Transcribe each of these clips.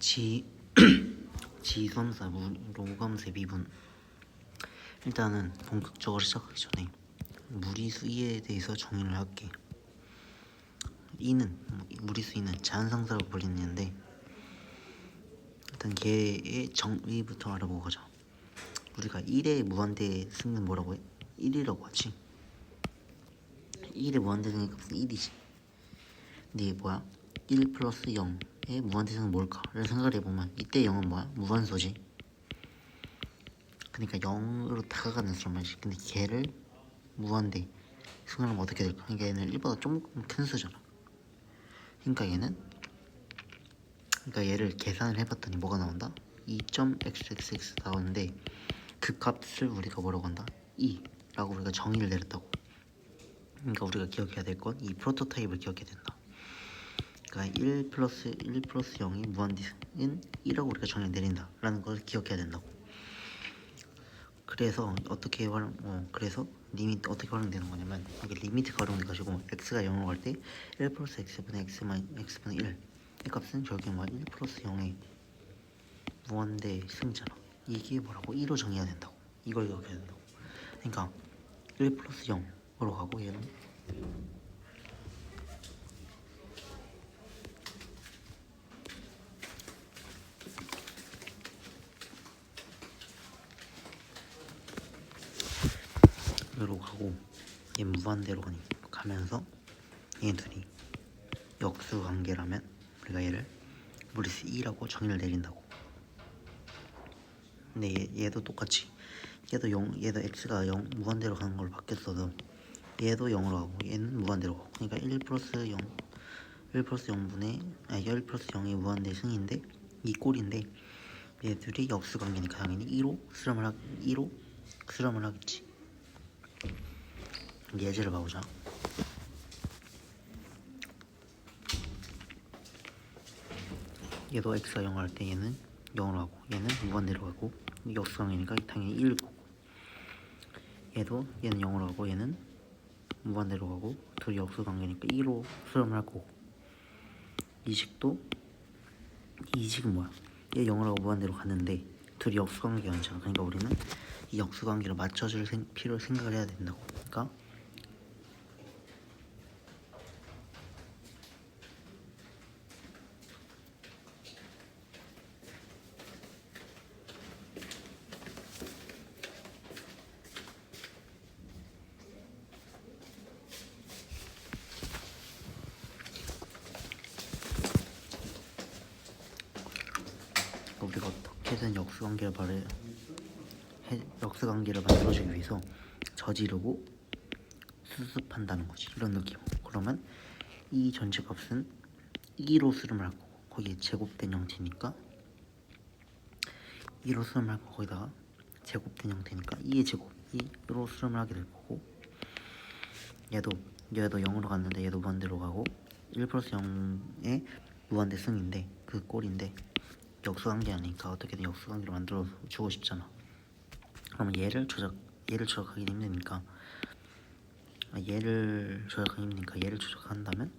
지 무- 로그함수의 미분 일단은 본격적으로 시작하기 전에 무리수 2에 대해서 정의를 할게. 2는 무리수 2는 자연상수라고 불리는데 일단 걔의 정의부터 알아보고 가자. 우리가 1의 무한대 승은 뭐라고 해? 1이라고 하지. 1의 무한대 승의 값은 1이지. 근데 이게 뭐야? 1 플러스 0 의 무한대승은 뭘까를 생각을 해보면 이때 0은 뭐야? 무한소지. 그러니까 0으로 다가가는 수란 말이지. 근데 걔를 무한대 승하면 어떻게 될까? 그러니까 얘는 1보다 조금 큰 수잖아. 그러니까 얘는 그러니까 얘를 계산을 해봤더니 뭐가 나온다? 2.xxx 나오는데 그 값을 우리가 뭐라고 한다? 2라고 우리가 정의를 내렸다고. 그러니까 우리가 기억해야 될 건 이 프로토타입을 기억해야 된다. 그러니까 1 플러스 1 플러스 0이 무한대승은 1라고 우리가 정의 내린다 라는 걸 기억해야 된다고. 그래서 어떻게 활용 어 그래서 리미트 어떻게 활용되는 거냐면 이게 리미트가 활용돼 가지고 x가 0으로 갈 때 1 플러스 x분의 x 마이 x분의 1. 이 값은 저기 뭐야1 플러스 0의 무한대 승잖아. 이게 뭐라고 1로 정의해야 된다고. 이걸 기억해야 된다고. 그러니까 1 플러스 0으로 가고 얘는 가고 얘 무한대로 가면서 얘 둘이 역수 관계라면 우리가 얘를 무리수 2라고 정의를 내린다고. 근데 얘, 얘도 똑같이 얘도 0 얘도 x가 0 무한대로 가는 걸로 바뀌었어도 얘도 0으로 가고 얘는 무한대로 가고 그러니까 1 플러스 0 1 플러스 0분의 아니 1 플러스 0이 무한대 승인데 이 꼴인데 얘들이 역수 관계니까 당연히 2로 수렴을 하 2로 수렴을 하겠지. 예제를 봐보자. 얘도 x가 0 할때 얘는 0으로 하고 얘는 무한대로 가고 역수강이니까 당연히 1 거고 얘도 얘는 0으로 하고 얘는 무한대로 가고 둘이 역수 관계니까 2로 수렴을 할 거고 이식도 이식은 뭐야? 얘 0으로 하고 무한대로 갔는데 둘이 역수 관계가 아니잖아 그러니까 우리는 이 역수 관계를 맞춰줄 생, 필요 생각을 해야 된다고 그러니까 우리가 어떻게든 역수관계를 해- 역수관계를 만들어주기 위해서 저지르고 수습한다는 거지. 이런 느낌 그러면 이 전체 값은 2로 수렴을 할 거고 거기에 제곱된 형태니까 2로 수렴을 할 거고 거기다가 제곱된 형태니까 2의 제곱 2로 수렴을 하게 될 거고 얘도 얘도 0으로 갔는데 얘도 무한대로 가고 1 플러스 0의 무한대 승인데 그 꼴인데 역수관계 아니니까 어떻게든 역수관계를 만들어 주고 싶잖아. 그러면 얘를 조작 얘를 조작하기 힘드니까 아, 얘를 조작하기 힘드니까 얘를 조작한다면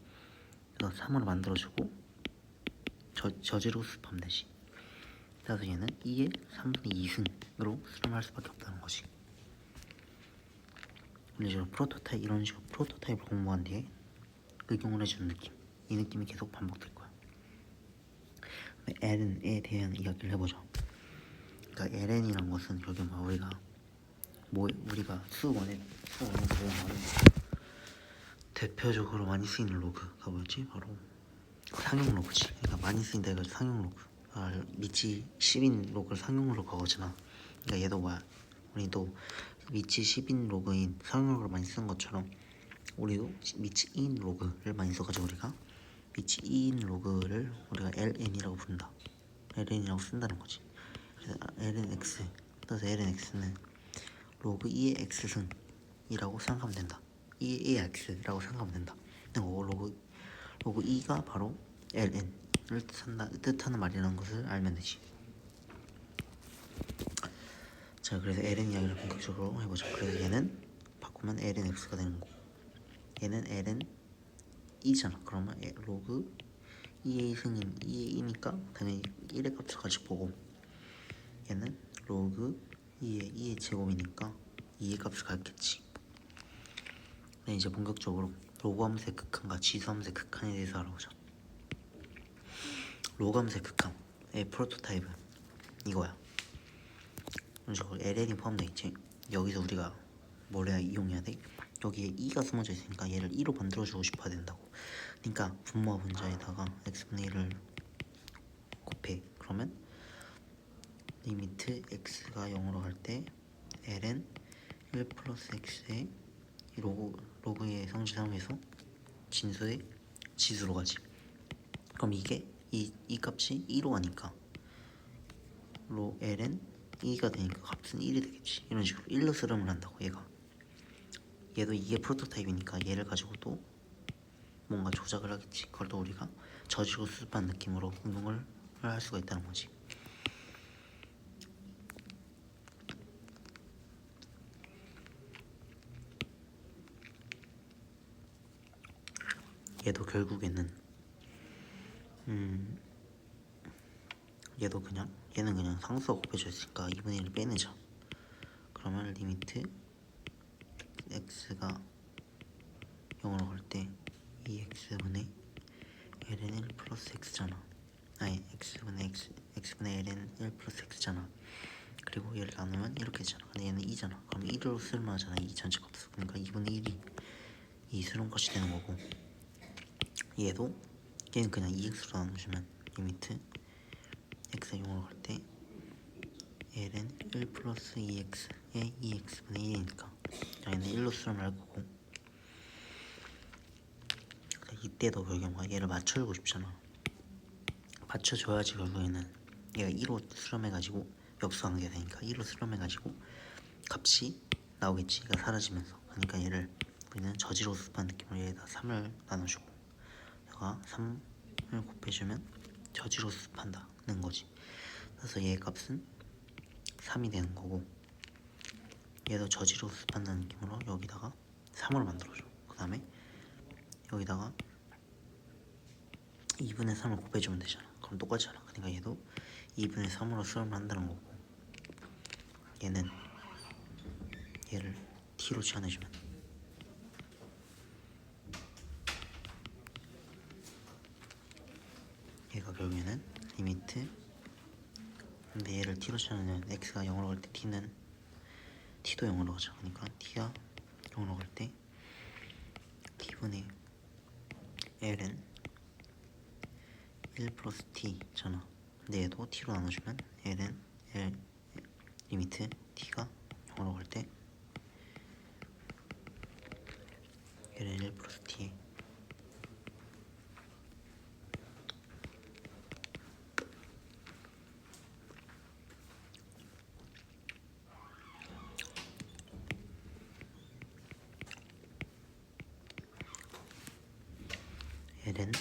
그래서 3으로 만들어주고 저, 저지로 수습하면 되지. 그래서 얘는 2의 3분의 2승으로 수렴할 수밖에 없다는 거지. 이런 프로토타입 이런 식으로 프로토타입을 공부한 뒤에 응용을 해주는 느낌. 이 느낌이 계속 반복될 거야. LN에 대한 이야기를 해보죠. 그러니까 LN이란 것은 여기 뭐 우리가 뭐 우리가 수원에 수원에서 사용하는 대표적으로 많이 쓰이는 로그가 뭐였지? 바로 상용 로그지. 그러니까 많이 쓰인다 해가지고 상용 로그. 아, 미치 10인 로그를 상용 로그가 거잖아. 그러니까 얘도 뭐야? 우리도 미치 10인 로그인 상용 로그를 많이 쓰는 것처럼 우리도 미치 2인 로그를 많이 써가지고 우리가 미치 2인 로그를 우리가 ln이라고 부른다. ln이라고 쓴다는 거지. 그래서 lnx 따라서 lnx는 로그 2의 x승이라고 생각하면 된다. 2의 ax라고 생각하면 된다. 그리고 로그 로그 2가 바로 ln을 뜻한다, 뜻하는 말이라는 것을 알면 되지. 자, 그래서 ln 이야기를 본격적으로 해보자. 그래서 얘는 바꾸면 lnx가 되는 거고, 얘는 ln 2잖아. 그러면 에- 로그? 2의 승인 2의 2니까 당연히 1의 값을 가지고 보고. 얘는 로그 2의 2의 제곱이니까 2의 값을 갖겠지. 네, 이제 본격적으로 로그 함수의 극한과 지수 함수의 극한에 대해서 알아보자. 로그 함수의 극한의 프로토타입은 이거야. 식으로 LL이 포함되어 있지. 여기서 우리가 뭘 해야 이용해야 돼? 여기에 2가 숨어져 있으니까 얘를 2로 만들어주고 싶어야 된다고 그러니까 분모와 분자에다가 x분의 1을 곱해. 그러면 리미트 x가 0으로 갈 때 ln 1 플러스 x의 이 로그, 로그의 성질함에서 진수의 지수로 가지. 그럼 이게 이, 이 값이 2로 가니까 로 ln 2가 되니까 값은 1이 되겠지. 이런 식으로 1로 수렴을 한다고 얘가. 얘도 이게 프로토타입이니까 얘를 가지고 또 뭔가 조작을 하겠지. 그걸 또 우리가 저지고 수습한 느낌으로 응용을 할 수가 있다는 거지. 얘도 결국에는 음 얘도 그냥 얘는 그냥 상수가 곱해졌으니까 2분의 1을 빼내자. 그러면 리미트 x가 0으로 갈 때 2x분의 ln 1 플러스 x잖아. 아니 x분의 x x분의 ln 1 플러스 x잖아. 그리고 얘를 나누면 이렇게 되잖아. 근데 얘는 2잖아. 그럼 1로 쓸만하잖아. 2 전체 값수 그러니까 2분의 1이 이 수렴값이 되는 거고. 얘도 얘는 그냥 2x로 나누시면 리미트 x가 0으로 갈 때 ln 1 플러스 2x의 2x분의 1이니까. 얘는 1로 수렴할 거고. 그래서 이때도 결국엔 얘를 맞춰주고 싶잖아. 맞춰줘야지 결국에는. 얘가 2로 수렴해가지고 역수관계가 되니까 2로 수렴해가지고 값이 나오겠지. 얘가 사라지면서. 그러니까 얘를 우리는 저지로 수습한 느낌으로 얘에다 3을 나눠주고 얘가 3을 곱해주면 저지로 수습한다는 거지. 그래서 얘의 값은 3이 되는 거고 얘도 저지로 수습한다는 느낌으로 여기다가 3으로 만들어줘. 그 다음에 여기다가 2분의 3을 곱해주면 되잖아. 그럼 똑같잖아. 그러니까 얘도 2분의 3으로 수렴을 한다는 거고. 얘는 얘를 t로 치환해주면. 얘가 결국에는 리미트. 근데 얘를 t로 치환하면 x가 0으로 갈 때 t는 t도 0으로 가죠. 그러니까 t가 0으로 갈 때 t분의 ln 1 플러스 t잖아. 근데 얘도 t로 나눠주면 ln l 리미트 t가 0으로 갈 때 ln 1 플러스 t ln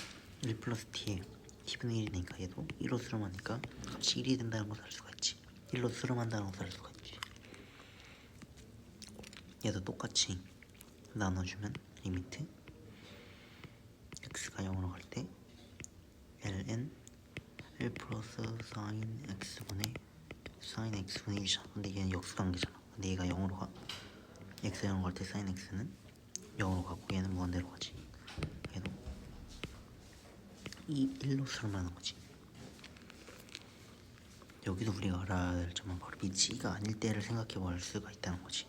1 플러스 t 에 t분의 1이니까 얘도. 1로 수렴하니까 값이 1이 된다는 것을 알 수가 있지. 1로 수렴한다는 것을 알 수가 있지. 얘도 똑같이 나눠주면 리미트. x가 0으로 갈 때 ln 1 플러스 sin x분의 sin x분의 1이잖아. 근데 얘는 역수관계잖아. 근데 얘가 0으로 가. x가 0으로 갈 때 sin x는 0으로 가고 얘는 무한대로 가지 이 1로 수렴하는 거지. 여기서 우리가 알아야 될 점은 바로 밑이 2가 아닐 때를 생각해 볼 수가 있다는 거지.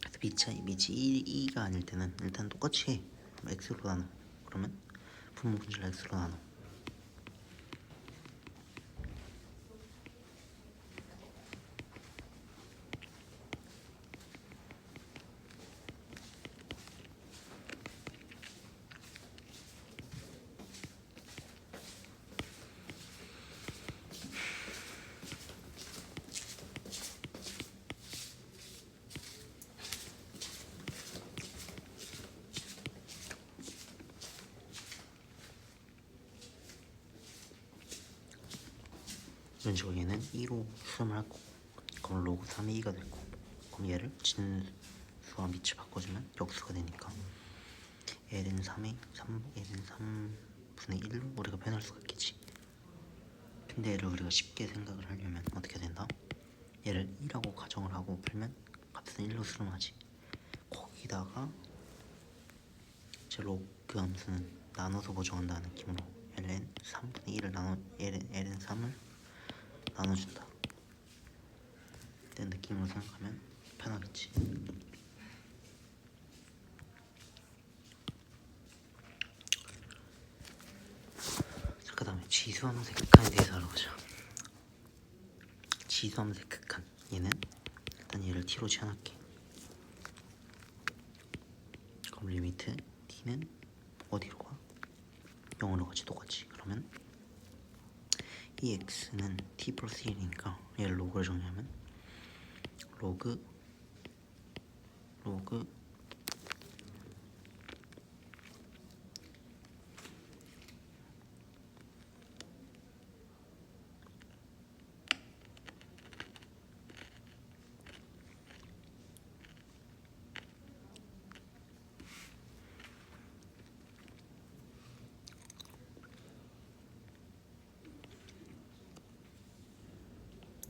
그래서 밑이, 밑이 2, 2가 아닐 때는 일단 똑같이 해 x로 나눠. 그러면 분모 분자를 x로 나눠 얘는 2로 수렴을 할 거고 그럼 로그 3의 2가 될 거고 그럼 얘를 진수와 밑을 바꿔주면 역수가 되니까 ln 3의 3 ln 3 분의 1로 우리가 표현할 수가 있겠지 근데 얘를 우리가 쉽게 생각을 하려면 어떻게 된다? 얘를 1하고 가정을 하고 풀면 값은 1로 수렴하지 거기다가 제 로그 함수는 나눠서 보정한다는 느낌으로 ln 3분의 1을 나눠 ln, ln 3을 나눠준다 이런 느낌으로 생각하면 편하겠지 자, 그 다음에 지수함수의 극한에 대해서 알아보자. 지수함수의 극한. 얘는 일단 얘를 t로 치환할게. 그럼 리미트 t는 어디로 가? 0으로 가지 똑같이. 그러면 이 x는 t 플러스 1이니까 얘를 로그를 정리하면 로그 로그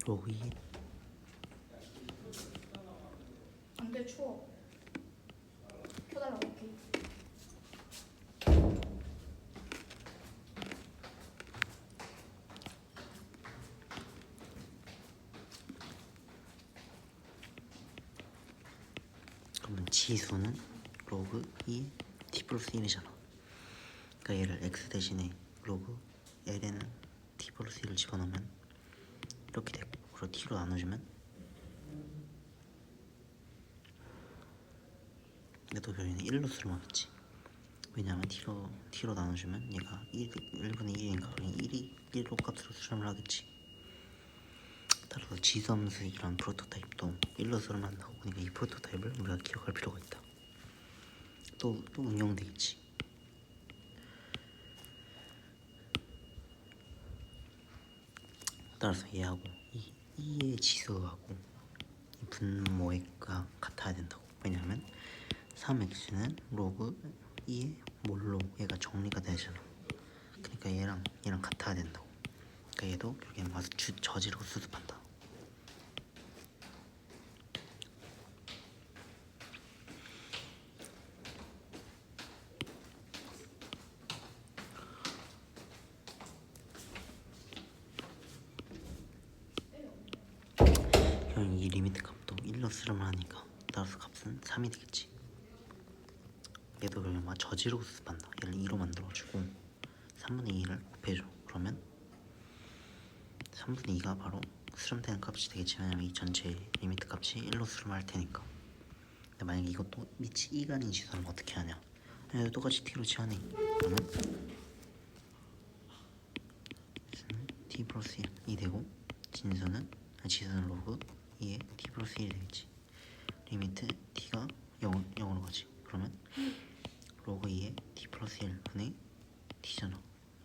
로그 2 안돼 추워. 켜달라고 오케이. 그러면 지수는 로그 2 t 플러스 1이잖아 그러니까 얘를 x 대신에 로그 ln t 플러스 1을 집어넣으면 이렇게 되고 그리고 t로 나눠주면? 얘도 결국에는 1로 수렴하겠지. 왜냐하면 t로, t로 나눠주면 얘가 1, 1분의 1이니까 그냥 1이 1로 값으로 수렴을 하겠지. 따라서 지수함수 이런 프로토타입도 1로 수렴한다고 그러니까 이 프로토타입을 우리가 기억할 필요가 있다. 또, 또 응용되겠지. 따라서 얘하고 이, 이의 지수하고 이 분모가 같아야 된다고. 왜냐하면 3x는 로그 2의 몰로 얘가 정리가 되잖아. 그러니까 얘랑 얘랑 같아야 된다고. 그러니까 얘도 결국엔 와서 주, 저지로 수습한다 그럼 이 리미트 값도 1로 수렴을 하니까. 따라서 값은 3이 되겠지. 얘도 그러면 막 저지로 수습한다. 얘를 2로 만들어주고 3분의 2를 곱해줘. 그러면 3분의 2가 바로 수렴되는 값이 되겠지. 왜냐면 이 전체 리미트 값이 1로 수렴할 테니까. 근데 만약에 이것도 2가 아닌 지수는 어떻게 하냐? 얘도 똑같이 t로 치환해. 그러면 t 플러스 1이 되고 아, 지수는 로그 2에 t 플러스 1이 되겠지. 리미트 t가 0, 0으로 가지. 그러면 로그 2에 t 플러스 1 분의 t잖아.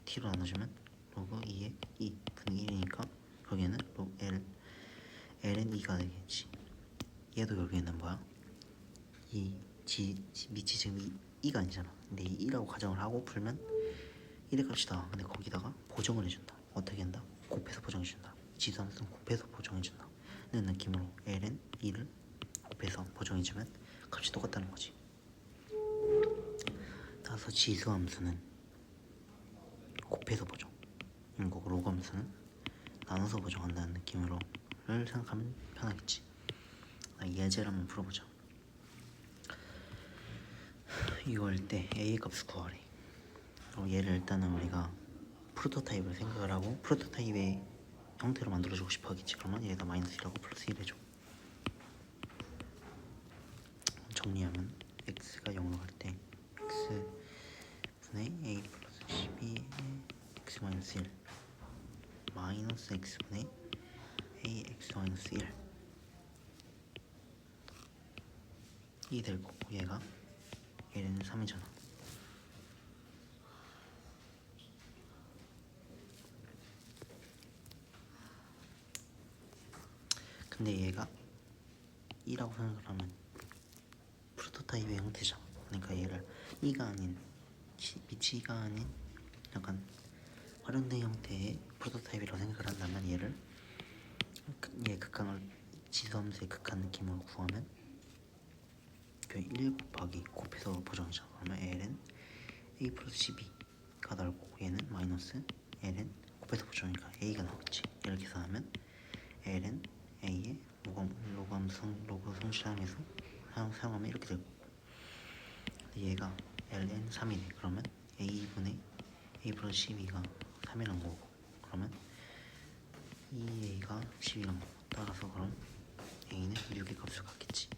T로 나눠주면 로그 2에 2 분의 1이니까 거기에는 로 l l은 2가 되겠지. 얘도 여기에는 뭐야? 이 지, 지 밑이 지금 2, 2가 아니잖아. 근데 이 2라고 가정을 하고 풀면 1의 값이 다. 근데 거기다가 보정을 해준다. 어떻게 한다? 곱해서 보정해준다. 지수함수는 곱해서 보정해준다 는 느낌으로 ln 2를 곱해서 보정해주면 값이 똑같다는 거지. 따라서 지수함수는 곱해서 보정. 그리고 로그 함수는 나눠서 보정한다는 느낌으로를 생각하면 편하겠지. 나 예제를 한번 풀어보자. 할때 a 값을 구하래 어, 얘를 일단은 우리가 프로토타입을 생각을 하고 프로토타입의 형태로 만들어주고 싶어 하겠지. 그러면 얘가 마이너스 1하고 플러스 1 해줘. 정리하면 x가 0으로 갈 때 x 분의 a 플러스 12에 x 마이너스 1 마이너스 x 분의 a x 마이너스 1이될 거고 얘가 얘는 3이잖아 근데 얘가 2라고 생각을 하면 프로토타입의 형태잖아 그러니까 얘를 2가 아닌 치- 밑이 2가 아닌 약간 활용된 형태의 프로토타입이라고 생각을 한다면 얘를 그- 얘 극한을 지수함수의 극한 느낌으로 구하면 그1 곱하기 곱해서 보정이잖아 그러면 ln a 플러스 12가 나올 거고 얘는 마이너스 ln 곱해서 보정이니까 a가 나오겠지. 이렇게 계산하면 ln a의 로그 로그 성 로그 성실함에서 사용, 사용하면 이렇게 근데 얘가 ln 3이네. 그러면 a분의 a 플러스 12가 3이란 거고. 그러면 2a가 10이란 거고. 따라서 그럼 a는 6의 값을 갖겠지.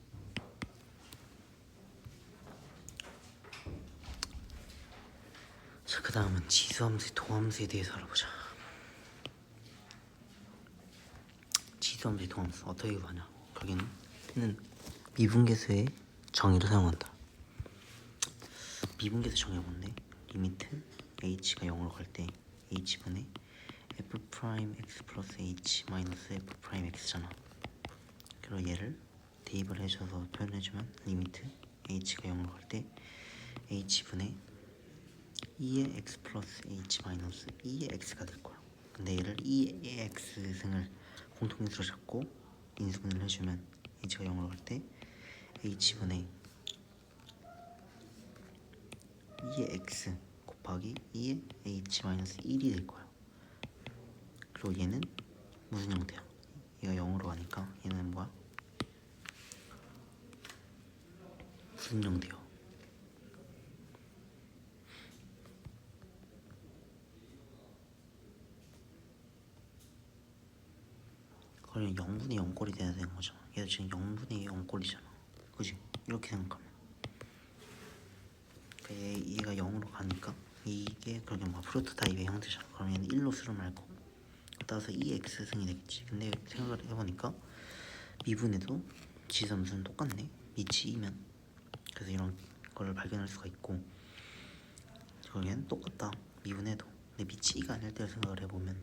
자, 그 다음은 지수함수, 도함수에 대해서 알아보자. 지수함수, 도함수 어떻게 구하냐? 거기는 미분계수의 정의를 사용한다. 미분계수 뭔데? 리미트 h가 0으로 갈 때 h분의 f 프라임 x 플러스 h 마이너스 f 프라임 x잖아. 그리고 얘를 대입을 해줘서 표현해주면 리미트 h가 0으로 갈 때 h분의 2의 x 플러스 h 마이너스 2의 x가 될 거야. 근데 얘를 2의 x 승을 공통인수로 잡고 인수분해를 해주면 h가 0으로 갈 때 h분의 2의 x 곱하기 2의 h 마이너스 1이 될 거야. 그리고 얘는 무슨 형태야? 얘가 0으로 가니까 얘는 뭐야? 무슨 형태야? 그러면 0분의 0꼴이 돼야 되는 거잖아. 얘도 지금 0분의 0꼴이잖아. 그지? 이렇게 생각하면. 그러니까 얘, 얘가 0으로 가니까 이게 그러게 뭐 프로토타입의 형태잖아. 그럼 얘는 1로 수렴할 거고. 따라서 2x 승이 되겠지. 근데 생각을 해보니까 미분에도 지점수는 똑같네. 밑이 2면. 그래서 이런 걸 발견할 수가 있고 저기는 똑같다. 미분에도. 근데 밑이 2가 아닐 때를 생각을 해보면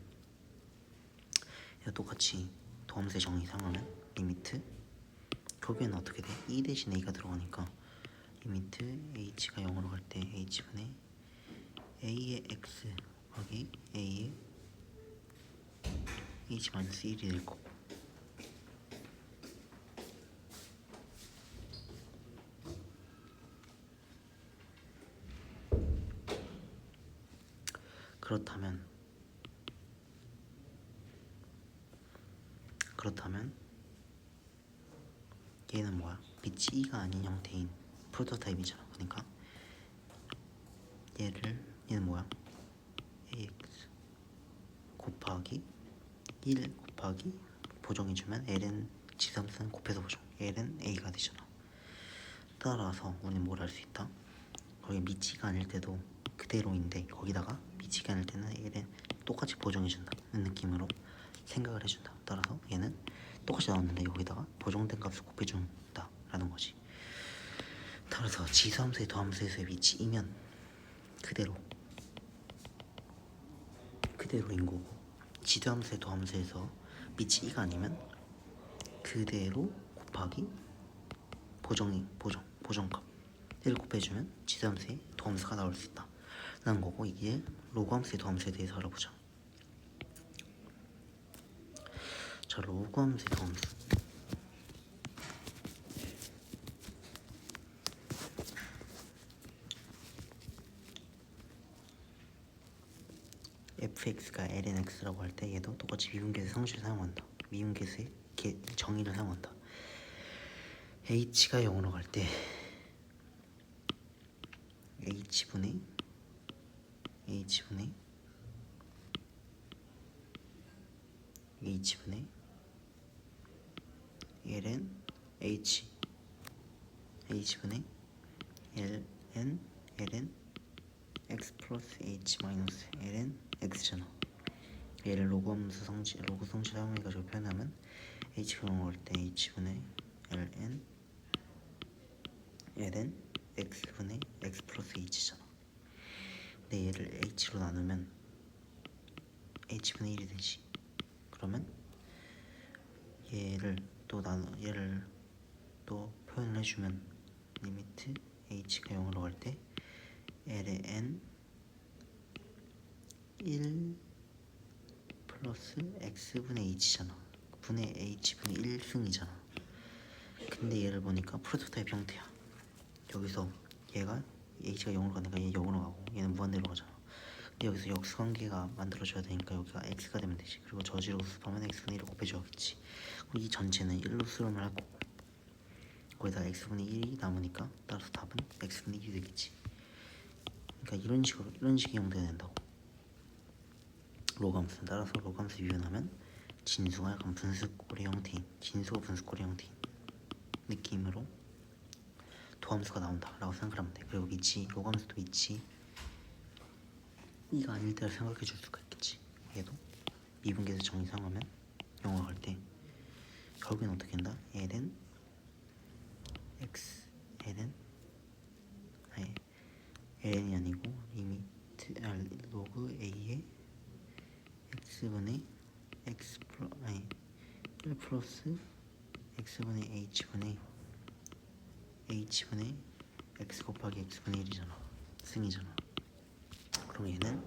얘가 똑같이 도함수의 정의 상하면 리미트 거기에는 어떻게 돼? 2 대신 a가 들어가니까 리미트 h가 0으로 갈 때 h분의 a의 x 곱하기 a의 h 마이너스 1이 될 거고 그렇다면 그렇다면 얘는 뭐야? 빛이 2가 아닌 형태인 프로토타입이잖아. 그러니까 얘를 얘는 뭐야? ax 곱하기 1 곱하기 보정해주면 ln 지삼수는 곱해서 보정 ln a가 되잖아. 따라서 우리는 뭘 할 수 있다? 거기 미치가 아닐 때도 그대로인데 거기다가 미치가 아닐 때는 ln 똑같이 보정해준다는 느낌으로 생각을 해준다. 따라서 얘는 똑같이 나왔는데 여기다가 보정된 값을 곱해준다라는 거지. 따라서 지수함수의 도함수에서의 위치이면 그대로 그대로인 거고 지수함수의 도함수에서 밑이 2가 아니면 그대로 곱하기 보정이 보정 보정값 를 곱해주면 지수함수의 도함수가 나올 수 있다 라는 거고 이게 로그함수의 도함수에 대해서 알아보자 자 로그함수의 도함수 fx가 lnx라고 할 때 얘도 똑같이 미분계수 성질을 사용한다. 미분계수의 개- 정의를 사용한다. h가 0으로 갈 때 h분의 h분의 h분의 ln h h분의 ln ln x 플러스 h 마이너스 ln x잖아. 얘를 로그함수 성질 로그 성질 사용해 가지고 표현하면 h가 0으로 갈때 h분의 ln ln x분의 x 플러스 h잖아. 근데 얘를 h로 나누면 h분의 1이 되지. 그러면 얘를 또 나누 얘를 또 표현을 해주면 리미트 h가 0으로 갈 때 ln 1 플러스 x분의 h잖아. 분의 h분의 1승이잖아. 근데 얘를 보니까 프로토타입 형태야. 여기서 얘가 h가 0으로 가니까 얘 0으로 가고 얘는 무한대로 가잖아 근데 여기서 역수관계가 만들어져야 되니까 여기가 x가 되면 되지. 그리고 저지로 수하면 x분의 1을 곱해줘야겠지. 그리고 이 전체는 1로 수렴을 할 거고 거기다 x분의 1이 남으니까 따라서 답은 x분의 1이 되겠지. 그러니까 이런 식으로 이런 식의 형태가 된다고. 로감수 따라서 로감수 유연하면 진수가 약간 분수꼴의 형태인 진수가 분수꼴의 형태인 느낌으로 도함수가 나온다라고 생각하면 돼. 그리고 미치 로감수도 미치 이가 아닐 때를 생각해 줄 수가 있겠지. 얘도? 미분계에서 정의상하면 영어 할때. 결국엔 어떻게 된다? ln x ln 아니 ln이 아니고 리미트 아, 로그 a의 x분의 x 플러 아니 1 플러스 x분의 h분의 h분의 x 곱하기 x분의 1이잖아. 승이잖아 그럼 얘는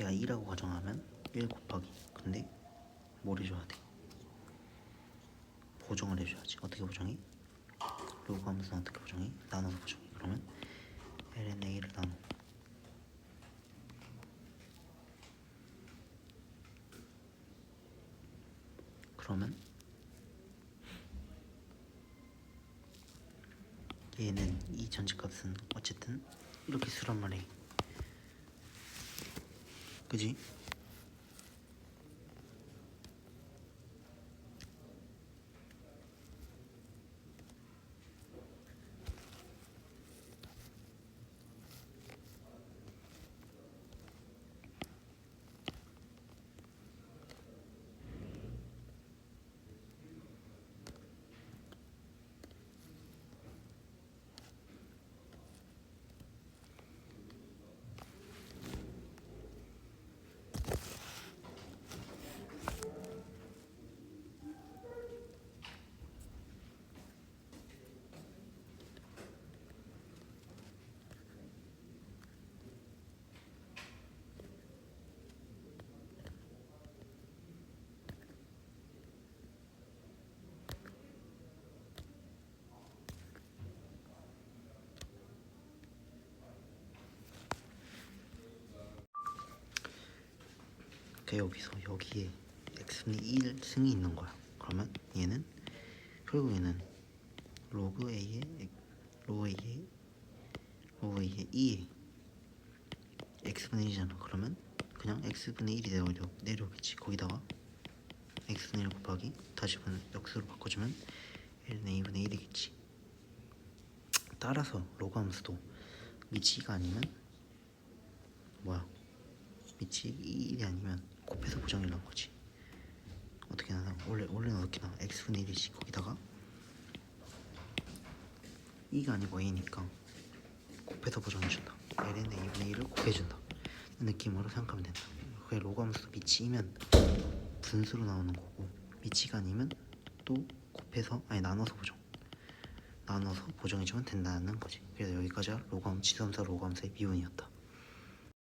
얘가 2라고 가정하면 1 곱하기 근데 뭘 해줘야 돼? 보정을 해줘야지 어떻게 보정해? 로그 함수는 어떻게 보정해? 나눠서 보정해 그러면 ln a를 나눠 그러면 얘는 이 전체 값은 어쨌든 이렇게 수란 말이야 그지? 그 여기서 여기에 x분의 1 승이 있는 거야. 그러면 얘는 결국 얘는 로그 a의 로그 a의 로그 a의 2에 x분의 1이잖아. 그러면 그냥 x분의 1이 내려 내려오겠지. 거기다가 x분의 1 곱하기 다시 분 역수로 바꿔주면 1은 a분의 1이겠지. 따라서 로그 함수도 미치가 아니면 뭐야? 미치 1이 아니면 곱해서 보정이라는 거지. 어떻게 나나? 원래 원래는 어떻게 나? x분의 1이지. 거기다가 2가 아니고 a니까 곱해서 보정해준다. ln a분의 1을 곱해준다. 이 느낌으로 생각하면 된다. 그게 로그함수 미치면 분수로 나오는 거고 미치가 아니면 또 곱해서 아니 나눠서 보정. 나눠서 보정해주면 된다는 거지. 그래서 여기까지가 로그함 지수함수 로그함수의 미분이었다.